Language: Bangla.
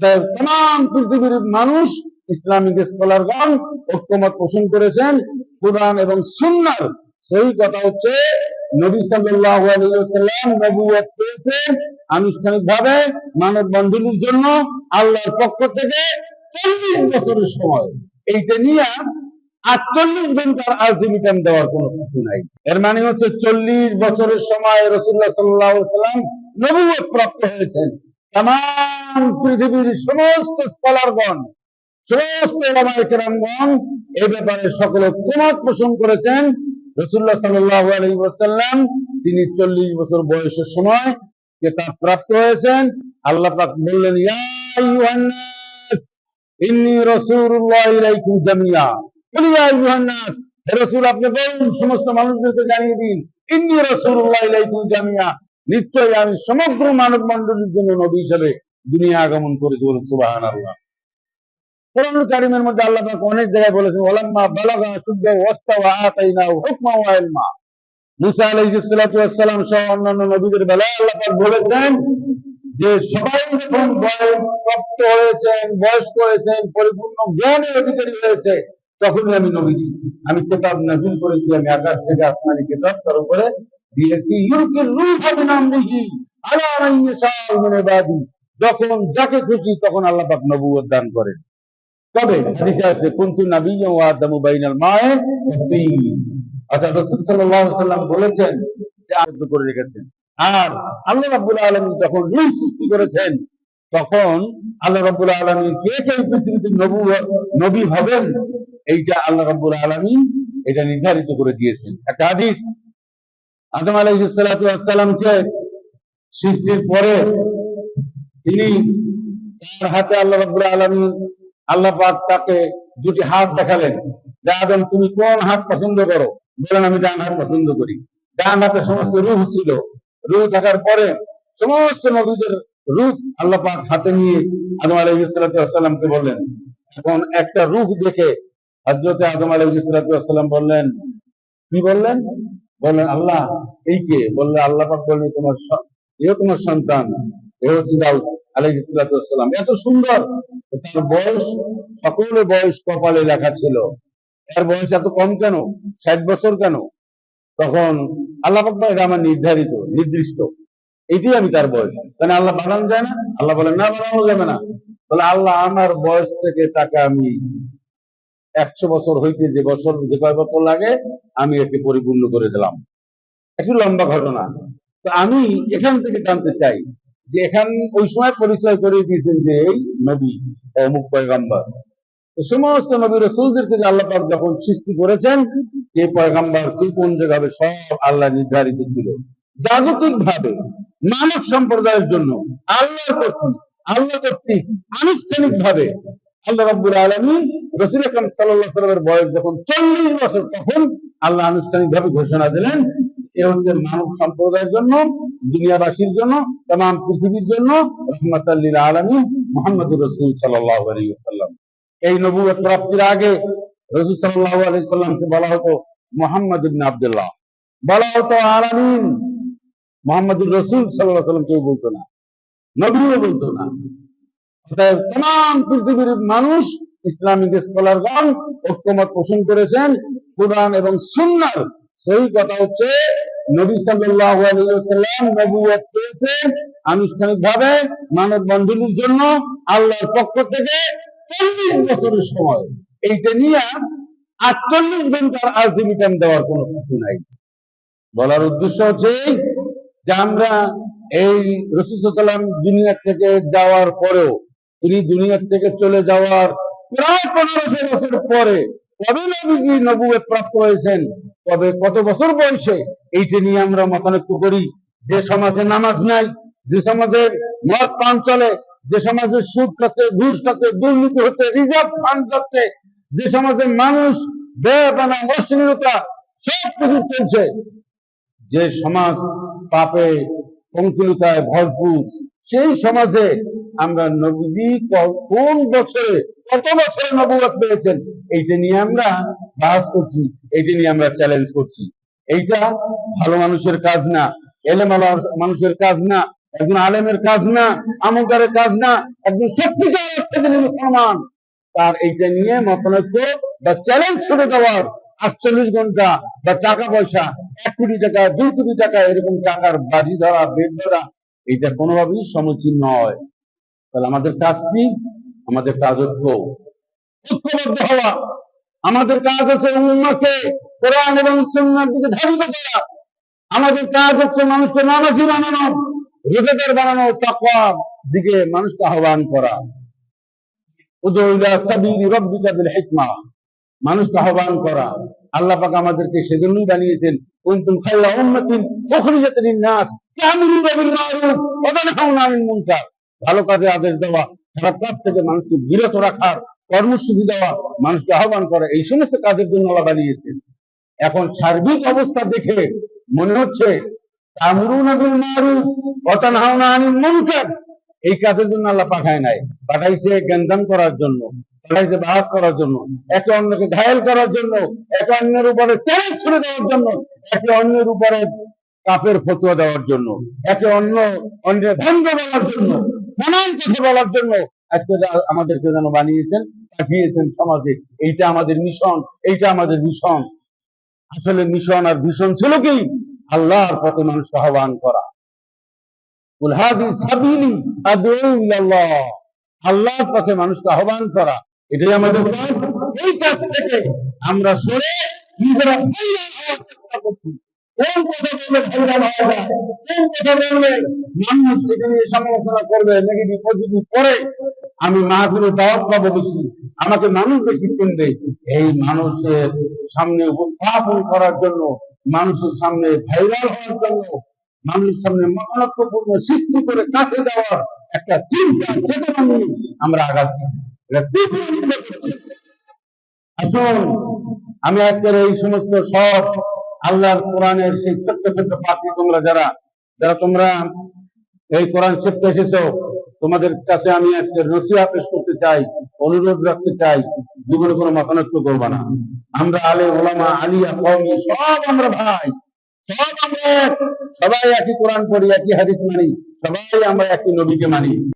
অতএব তাম পৃথিবীর মানুষ, ইসলামিক স্কলারগণ ঐক্যমত পোষণ করেছেন। কোরআন এবং সুন্নার সেই কথা হচ্ছে, নবী সাল্লাল্লাহু আলাইহি ওয়াসাল্লাম নবুয়ত পেয়েছেন আনুষ্ঠানিকভাবে মানব বন্ধনের জন্য আল্লাহর পক্ষ থেকে চল্লিশ বছরের সময়। এইটা নিয়ে আটচল্লিশ ঘণ্টার আলটিমেটাম দেওয়ার কোনো কিছু নাই। এর মানে হচ্ছে চল্লিশ বছরের সময় রসুল্লাহ সাল্লাহ সাল্লাম নবুয়ত প্রাপ্ত হয়েছেন। তাম পৃথিবীর সমস্ত স্কলারগণ, সমস্ত ওলামায়ে কেরামগণ এই ব্যাপারে সকলে ঐক্যমত পোষণ করেছেন। রসুল্লাহ ওয়াসাল্লাম, তিনি চল্লিশ বছর বয়সের সময় কেতাব প্রাপ্ত হয়েছেন। আল্লাহ পাক বললেন নিশ্চয়ই আমি সমগ্র মানব মণ্ডলীর জন্য নবী হিসেবে দুনিয়া আগমন করেছি বলে সুবহানাল্লাহ। কোরআন কারিমের মধ্যে আল্লাহ পাক অনেক জায়গায় বলেছেন, ওয়ালাম্মা বালাগা শুদ্ধ ওয়াস্তা ওয়া আতাইনাহু হুকমা ওয়া ইলমা। মুসা আলাইহিস সালাতু ওয়াস সালাম সহ অন্যান্য নবীদের বেলায় আল্লাহ পাক বলেছেন যে সবাই যখন হয়েছেন, বয়স্ক হয়েছেন, পরিপূর্ণ জ্ঞানের অধিকারী হয়েছে, তখনই আমি নবী আমি কিতাব নাজিল করেছি, আমি আকাশ থেকে আসমানি কিতাব তার উপরে দিয়েছি। রূহ আলা যখন যাকে খুশি তখন আল্লাহ পাক নবুয়ত দান করেন। তবে আছে বাইনাল মায়ে আলাইহি সাল্লাম বলেছেন যে করে রেখেছেন। আর আল্লাহ রাব্বুল আলামিন যখন নূর সৃষ্টি করেছেন, তখন আল্লাহ রাব্বুল আলামিন কে কে পৃথিবীতে নবুয়ত নবী হবেন, এইটা আল্লাহ রাব্বুল আলামিন এটা নির্ধারিত করে দিয়েছেন। একটা হাদিস, আদম আলাইহিস সালাতু ওয়াস সালামকে সৃষ্টির পরে তিনি হাতে আল্লাহ রাব্বুল আলামিন আল্লাহ পাক তাকে দুটি হাত দেখালেন। যে আদম, তুমি কোন হাত পছন্দ করো? বলেন, আমি ডান হাত পছন্দ করি। ডান হাতে সমস্ত রূহ ছিল। রূহ থাকার পরে সমস্ত নবীদের রূহ আল্লাহ পাক হাতে নিয়ে আদম আলাইহিসসালামকে বললেন। এখন একটা রূহ দেখে হযরতে আদম আলাইহিসসালাম বললেন, কি বললেন? বললেন, আল্লাহ, এই কে? বললে আল্লাহ পাক বললেন, তোমার এও তোমার সন্তান। এত সুন্দর। তার বয়স, সকলের বয়স কপালে লেখা ছিল। এর বয়স এত কম কেন? ষাট বছর কেন? তখন আল্লাহ এটা আমার নির্ধারিত, নির্দিষ্ট। এটাই আমি তার বয়স। কারণ আল্লাহ বানানো যায় না? আল্লাহ বলেন, না, বানানো যাবে না। বলে আল্লাহ আমার বয়স থেকে তাকে আমি একশো বছর হইতে যে বছর, যে কয় বছর লাগে, আমি একে পরিপূর্ণ করে দিলাম। একটু লম্বা ঘটনা। তো আমি এখান থেকে জানতে চাই যে এখান ওই সময় পরিচয় করে দিয়েছেন যে এই নবী অমুক পয়গাম্বার সমস্ত নবী রসুলদেরকে যে আল্লাহ যখন সৃষ্টি করেছেন, এই পয়গাম্বার কি কোন জায়গাবে সব আল্লাহ নির্ধারিত ছিল। জাগতিক ভাবে মানব সম্প্রদায়ের জন্য আল্লাহ কর্তৃক আল্লাহ কর্তৃক আনুষ্ঠানিক ভাবে আল্লাহ রাব্বুল আলামিন রসুল আকরাম সাল্লাল্লাহু সাল্লামের বয়স যখন চল্লিশ বছর, তখন আল্লাহ আনুষ্ঠানিক ভাবে ঘোষণা দিলেন এ হচ্ছে মানব সম্প্রদায়ের জন্য, দুনিয়াবাসীর জন্য তাম পৃথিবীর জন্য রহমাতাল্লিল আলামিন মোহাম্মদুর রসুল সাল্লাল্লাহু আলাইহি এই নবুয়ত প্রাপ্তির আগে রসুল সাল্লাল্লাহু আলাইহি বলা হতো মোহাম্মদ ইবনে আব্দুল্লাহ। বলা হতো আলামিন, মোহাম্মদুর রসুল আলাইহি সাল্লাম কেউ বলতো না। নবীও বলতো না। অতএব তাম পৃথিবীর মানুষ, ইসলামিক স্কলারগণ ঐক্যমত পোষণ করেছেন। কোরআন এবং সুন্নার সেই কথা হচ্ছে নবী জন্য আল্লাহর পক্ষ থেকে চল্লিশ বছরের সময়। এইটা নিয়ে আটচল্লিশ ঘণ্টার দেওয়ার কোনো কিছু নাই। বলার উদ্দেশ্য হচ্ছে যে আমরা এই রসুলাম দুনিয়া থেকে যাওয়ার পরেও, তিনি দুনিয়ার থেকে চলে যাওয়ার প্রায় পনেরোশো বছর পরে কবে নবীজি নবুয়ত প্রাপ্ত হয়েছেন কবে? কত বছর বয়সে? এইটা নিয়ে আমরা মতানৈক্য করি। যে সমাজে নামাজ নাই, যে সমাজে মদ পান চলে, যে সমাজে সুদ কাছে ঘুষ কাছে দুর্নীতি হচ্ছে, রিজার্ভ ফান্ড করছে, যে সমাজে মানুষ বেবানা অশ্লীলতা সব কিছু চলছে। যে সমাজ পাপে পঙ্কিলতায় ভরপুর, সেই সমাজে আমরা নবীজি কোন বছরে, কত বছরে নবুয়ত পেয়েছেন? এইটা নিয়ে আমরা বাস করছি, এইটা নিয়ে আমরা চ্যালেঞ্জ করছি। এইটা ভালো মানুষের কাজ না, এলেমালা মানুষের কাজ না, একজন আলেমের কাজ না, আমলদারের কাজ না, একজন সত্যিকার অর্থে যিনি মুসলমান। তার এইটা নিয়ে মতনৈক্য বা চ্যালেঞ্জ ছুড়ে দেওয়ার আটচল্লিশ ঘণ্টা বা টাকা পয়সা, এক কোটি টাকা, দুই কোটি টাকা এরকম টাকার বাজি ধরা বেদ ধরা এটা কোনোভাবেই সমীচীন নয়। তাহলে আমাদের কাজ কি? আমাদের কাজ ঐক্য ঐক্যবদ্ধ হওয়া। আমাদের কাজ হচ্ছে উম্মাকে কোরআন এবং সুন্নার দিকে ধাবিত করা। আমাদের কাজ হচ্ছে মানুষকে নামাজি বানানো রোজাদার বানানো, তাকওয়ার দিকে মানুষকে আহ্বান করা। মানুষকে আহ্বান করা। আল্লাহ পাক আমাদেরকে সেজন্যই বানিয়েছেন, কুনতুম খায়রা উম্মাতিন উখরিজাত লিন-নাস তা'মুরুনা বিল মা'রুফ ওয়া তানহাউনা আনিল মুনকার। ভালো কাজে আদেশ দেওয়া খারাপ কাজ থেকে মানুষকে বিরত রাখার কর্মসূচি দেওয়া মানুষকে আহ্বান করা, এই সমস্ত কাজের জন্য আল্লাহ বানিয়েছেন। এখন সার্বিক অবস্থা দেখে মনে হচ্ছে এই কাজের জন্য আল্লাহ পাঠায় নাই। পাঠাইছে গঞ্জাম করার জন্য, পাঠাইছে বাহাস করার জন্য, একে অন্যকে ঘায়েল করার জন্য, একে অন্যের উপরে চ্যালেঞ্জ ছুড়ে দেওয়ার জন্য, একে অন্যের উপরে কাপের ফতুয়া দেওয়ার জন্য, একে অন্য অন্যের ভঙ্গ দেওয়ার জন্য নানান কথা বলার জন্য আজকে আমাদেরকে যেন বানিয়েছেন, পাঠিয়েছেন সমাজে, এইটা আমাদের মিশন, এইটা আমাদের মিশন আসলে মিশন আর ভীষণ ছিল কি? আল্লাহর পথে মানুষকে আহ্বান করা। আল্লাহর পথে মানুষকে আহ্বান করা, এটাই আমাদের এই কাজ থেকে আমরা সরে নিজেরা চেষ্টা করছি। কোন কথা বললে হওয়া যায় কোন কথা বললে মানুষ সমালোচনা করবে? নেগেটিভ পজিটিভ করে? আমি মাহফিলে দাওয়াত পাবো বেশি আমাকে মানুষ বেশি চিনবে। এই মানুষের সামনে উপস্থাপন করার জন্য, মানুষের সামনে ভাইরাল হওয়ার জন্য, মানুষের সামনে মহানত্বপূর্ণ সৃষ্টি করে কাছে যাওয়ার একটা চিন্তা, চেতনা নিয়ে আমরা আগাচ্ছি। এটা তীব্র নিন্দা করছি। আসুন, আমি আজকের এই সমস্ত সব আল্লাহর কোরআনের সেই ছোট্ট ছোট্ট পাখি তোমরা যারা যারা তোমরা এই কোরআন শিখতে এসেছ, তোমাদের কাছে আমি আজকে নসিহা পেশ করতে চাই, অনুরোধ রাখতে চাই, জীবনে কোনো মতানৈক্য করবা না। আমরা আলে ওলামা আলিয়া কওমি, সব আমরা ভাই, সব আমরা সবাই একই কোরআন পড়ি, একই হাদিস মানি, সবাই আমরা একই নবীকে মানি।